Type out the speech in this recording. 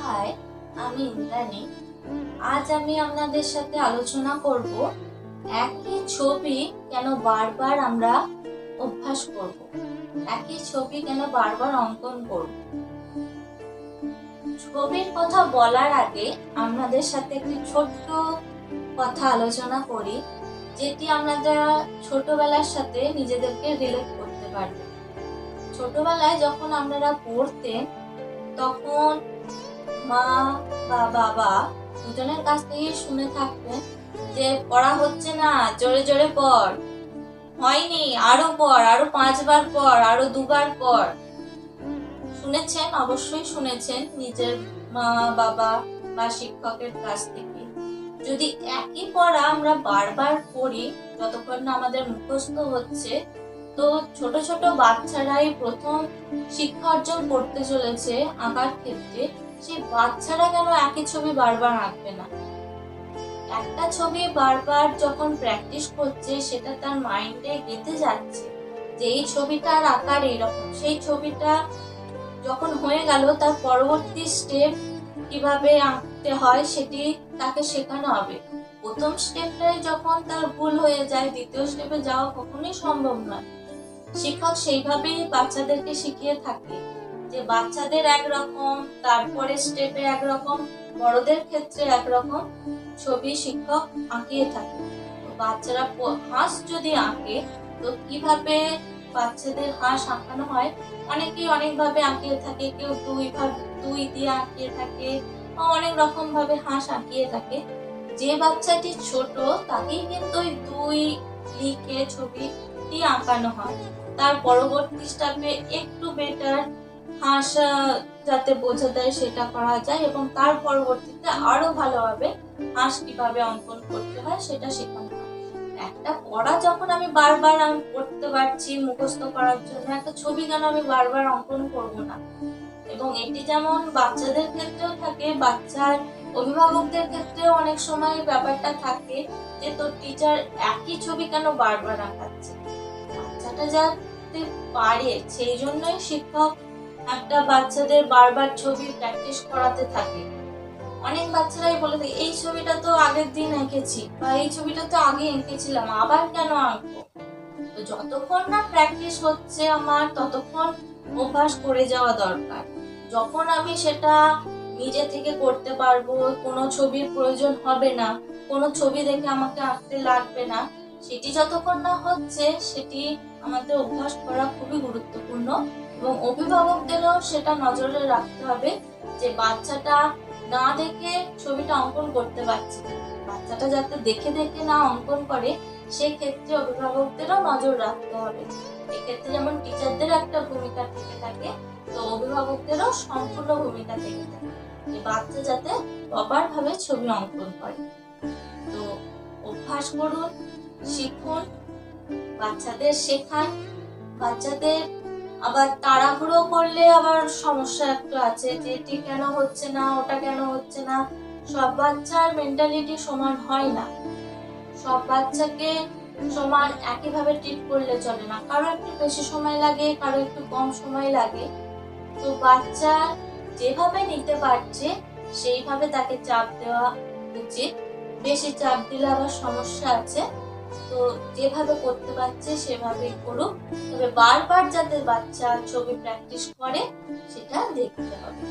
High, আমি ইন্দ্রাণী। আজ আমি আপনাদের সাথে আলোচনা করব একই ছবি কেন বারবার আমরা অভ্যাস করব? একই ছবি কেন বারবার অঙ্কন করব? ছবির কথা বলার আগে আপনাদের সাথে একটি ছোট্ট কথা আলোচনা করি, যেটি আপনারা ছোটবেলার সাথে নিজেদেরকে রিলেট করতে পারবেন। ছোটবেলায় যখন আপনারা পড়তেন তখন মা বা বাবা দুজনের কাছ থেকে শুনে থাকতেন যে পড়া হচ্ছে না, জোরে জোরে পড়। হয়নি, আরও পড়, আরও পাঁচবার পড়, আরও দুবার পড়। শুনেছেন, অবশ্যই শুনেছেন নিজের মা, বাবা বা শিক্ষকের কাছ থেকে। যদি একই পড়া আমরা বারবার পড়ি, যতক্ষণ না আমাদের মুখস্থ হচ্ছে তো ছোট ছোট বাচ্চারাই প্রথম শিক্ষা অর্জন করতে চলেছে আঁকার ক্ষেত্রে, সেই বাচ্চারা কেন একই ছবি বারবার আঁকবে না? একটা ছবি বারবার যখন প্র্যাকটিস করছে, সেটা তার মাইন্ডে গেঁথে যাচ্ছে যে এই ছবিটার আকার এইরকম সেই ছবিটা যখন হয়ে গেল, তার পরবর্তী স্টেপ কীভাবে আঁকতে হয় সেটি তাকে শেখানো হবে। প্রথম স্টেপটাই যখন তার ভুল হয়ে যায়, দ্বিতীয় স্টেপে যাওয়া কখনোই সম্ভব নয়। শিক্ষক সেইভাবেই বাচ্চাদেরকে শিখিয়ে থাকে যে বাচ্চাদের একরকম, তারপরে স্টেপে একরকম, বড়দের ক্ষেত্রে একরকম ছবি শিক্ষক আঁকিয়ে থাকে। বাচ্চারা হাঁস যদি আঁকে, তো কীভাবে বাচ্চাদের হাঁস আঁকানো হয়? অনেকেই অনেকভাবে আঁকিয়ে থাকে, কেউ দুই ভাবে দুই দিয়ে আঁকিয়ে থাকে অনেক রকম ভাবে হাঁস আঁকিয়ে থাকে। যে বাচ্চাটি ছোট, তাকেই কিন্তু ওই দুই লিখে ছবিটি আঁকানো হয়। তার পরবর্তী স্টেপে একটু বেটার হাঁস যাতে বোঝা যায় সেটা করা যায় এবং তার পরবর্তীতে আরও ভালোভাবে হাঁস কীভাবে অঙ্কন করতে হয় সেটা শেখানো একটা পড়া যখন আমি বারবার আমি পড়তে পারছি, মুখস্থ করার জন্য, একটা ছবি কেন আমি বারবার অঙ্কন করব না। এবং এটি যেমন বাচ্চাদের ক্ষেত্রেও থাকে, বাচ্চার অভিভাবকদের ক্ষেত্রেও অনেক সময় ব্যাপারটা থাকে যে তোর টিচার একই ছবি কেন বারবার আঁকাচ্ছে? বাচ্চাটা যাতে পারে, সেই জন্যই শিক্ষক একটা বাচ্চাদের বারবার ছবি প্র্যাকটিস করাতে থাকে। অনেক বাচ্চারাই বলে থাকে এই ছবিটা তো আগের দিন এঁকেছি বা এই ছবিটা তো আগে এঁকেছিলাম, আবার কেন আঁকবো? তো যতক্ষণ না প্র্যাকটিস হচ্ছে আমার, ততক্ষণ অভ্যাস করে যাওয়া দরকার। যখন আমি সেটা নিজে থেকে করতে পারব, কোনো ছবির প্রয়োজন হবে না, কোনো ছবি দেখে আমাকে আঁকতে লাগবে না সেটি যতক্ষণ না হচ্ছে, সেটি আমাদের অভ্যাস করা খুবই গুরুত্বপূর্ণ এবং অভিভাবকদেরও সেটা নজরে রাখতে হবে যে বাচ্চাটা না দেখে ছবিটা অঙ্কন করতে পারছে বাচ্চাটা যাতে দেখে দেখে না অঙ্কন করে, সেক্ষেত্রে অভিভাবকদেরও নজর রাখতে হবে। এক্ষেত্রে যেমন টিচারদের একটা ভূমিকা থেকে থাকে, তো অভিভাবকদেরও সম্পূর্ণ ভূমিকা থেকে থাকে যে বাচ্চা যাতে প্রপার ভাবে ছবি অঙ্কন করে। তো অভ্যাস করুন শিখুন, বাচ্চাদের শেখান, বাচ্চাদের আবার তাড়াহুড়ো করলে আবার সমস্যা একটা আছে যে এটি কেন হচ্ছে না, ওটা কেন হচ্ছে না। সব বাচ্চার মেন্টালিটি সমান হয় না। সব বাচ্চাকে সমান একইভাবে ট্রিট করলে চলে না। কারও একটু বেশি সময় লাগে, কারও একটু কম সময় লাগে। তো বাচ্চা যেভাবে নিতে পারছে, সেইভাবে তাকে চাপ দেওয়া উচিত। বেশি চাপ দিলে আবার সমস্যা আছে। তো যেভাবে করতে পারছে, সেভাবেই করুক। তবে বারবার যাতে বাচ্চা ছবি প্র্যাকটিস করে, সেটা দেখতে হবে।